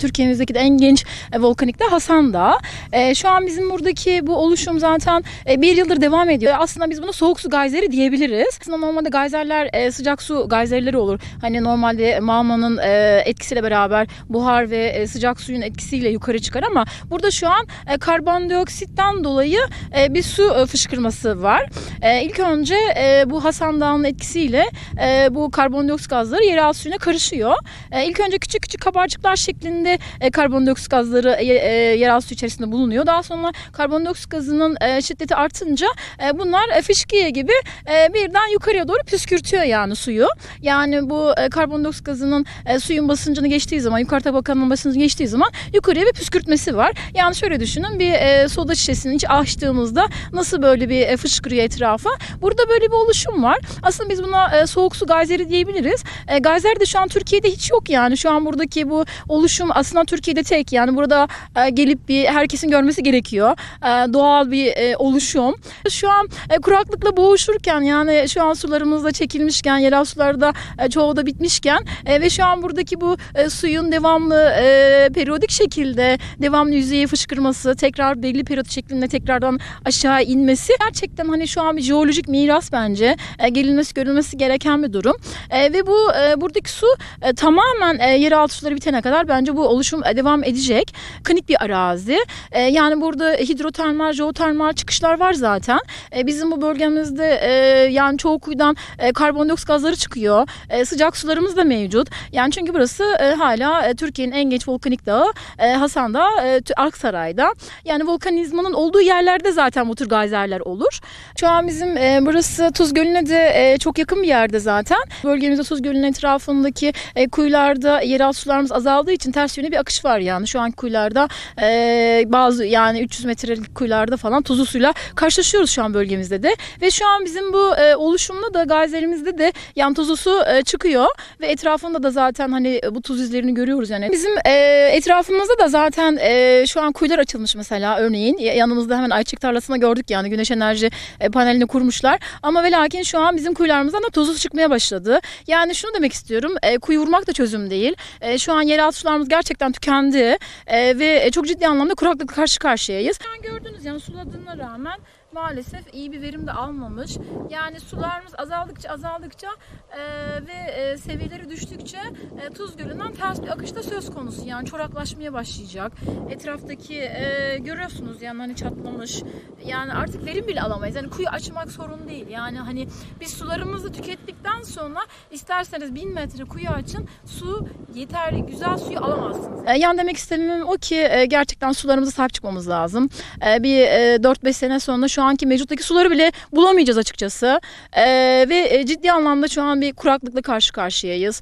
Türkiye'mizdeki de en genç e, volkanik de Hasan Dağı. E, şu an bizim buradaki bu oluşum zaten e, bir yıldır devam ediyor. Aslında biz buna soğuk su gayzeri diyebiliriz. Aslında normalde gayzerler e, sıcak su gayzerleri olur. Hani normalde mağmanın e, etkisiyle beraber buhar ve e, sıcak suyun etkisiyle yukarı çıkar ama burada şu an e, karbondioksitten dolayı e, bir su e, fışkırması var. E, ilk önce e, bu Hasan Dağı'nın etkisiyle e, bu karbondioksit gazları yeraltı suyuna karışıyor. E, ilk önce küçük küçük kabarcıklar şeklinde e, karbondioksit gazları e, e, yeraltı su içerisinde bulunuyor. Daha sonra karbondioksit gazının e, şiddeti artınca e, bunlar e, fışkiye gibi e, birden yukarıya doğru püskürtüyor yani suyu. Yani bu e, karbondioksit gazının e, suyun basıncını geçtiği zaman, yukarı tabakanın basıncını geçtiği zaman yukarıya bir püskürtmesi var. Yani şöyle düşünün bir e, soda şişesini içi açtığımızda nasıl böyle bir e, fışkırıyor etrafa. Burada böyle bir oluşum var. Aslında biz buna e, soğuk su gayzeri diyebiliriz. E, gayzer de şu an Türkiye'de hiç yok yani. Şu an buradaki bu oluşum aslında Türkiye'de tek. Yani burada e, gelip bir herkesin görmesi gerekiyor. E, doğal bir e, oluşum. Şu an e, kuraklıkla boğuşurken yani şu an sularımız da çekilmişken, yerel sular da e, çoğu da bitmişken e, ve şu an buradaki bu e, suyun devamlı e, periyodik şekilde devamlı yüzeye fışkırması, tekrar belli periyot şeklinde tekrardan aşağı inmesi gerçekten hani şu an bir jeolojik miras bence. E, gelinmesi, görülmesi gereken bir durum. E, ve bu e, buradaki su e, tamamen e, yeraltı suları bitene kadar bence bu oluşum e, devam edecek. Klinik bir arazi. E, yani burada hidrotermal, jeotermal çıkışlar var zaten. E, bizim bu bölgemizde e, yani çoğu kuyudan e, karbondioksit gazları çıkıyor. E, sıcak sularımız da mevcut. Yani çünkü burası e, hala e, Türkiye'nin en genç volkanik dağı e, Hasan Dağı, e, Aksaray'da. Yani volkanizmanın olduğu yerlerde zaten bu tür gayzerler olur. Şu an bizim e, burası Tuz Gölü'ne de e, çok yakın bir yerde zaten. Bölgemizde Tuz Gölü'nün etrafındaki e, kuyularda yeraltı sularımız azaldığı için ters yöne bir akış var yani. Şu an kuyularda e, bazı yani 300 metrelik kuyularda falan tuzlu suyla karşılaşıyoruz şu an bölgemizde de. Ve şu an bizim bu e, oluşumda da gayzerimizde de yan tuzlu su e, çıkıyor ve etrafında da zaten hani bu tuz izlerini görüyoruz yani. Bizim e, etrafımızda da zaten e, şu an kuyular açılmış mesela örneğin. Ya- Yanımızda hemen ayçiçek tarlasında gördük yani güneş enerji e, panelini kurmuşlar. Ama ve lakin şu an bizim kuyularımızdan da su çıkmaya başladı. Yani şunu demek istiyorum. E, kuyu vurmak da çözüm değil. E, şu an yeraltı sularımız gerçekten tükendi. E, ve e, çok ciddi anlamda kuraklıkla karşı karşıyayız. An gördünüz yani suladığına rağmen maalesef iyi bir verim de almamış. Yani sularımız azaldıkça azaldıkça e, ve e, seviyeleri düştükçe e, Tuz Gölü'nden ters bir akışta söz konusu. Yani çoraklaşmaya başlayacak. Etraftaki e, görüyorsunuz yani hani çatlamış. Yani artık verim bile alamayız. Yani kuyu açmak sorun değil. Yani hani biz sularımızı tükettikten sonra isterseniz 1000 metre kuyu açın su yeterli güzel suyu alamazsınız. E, yani demek istediğim o ki e, gerçekten sularımıza sahip çıkmamız lazım. E, bir e, 4-5 sene sonra şu anki mevcuttaki suları bile bulamayacağız açıkçası. E, ve e, ciddi anlamda şu an bir kuraklıkla karşı karşıyayız.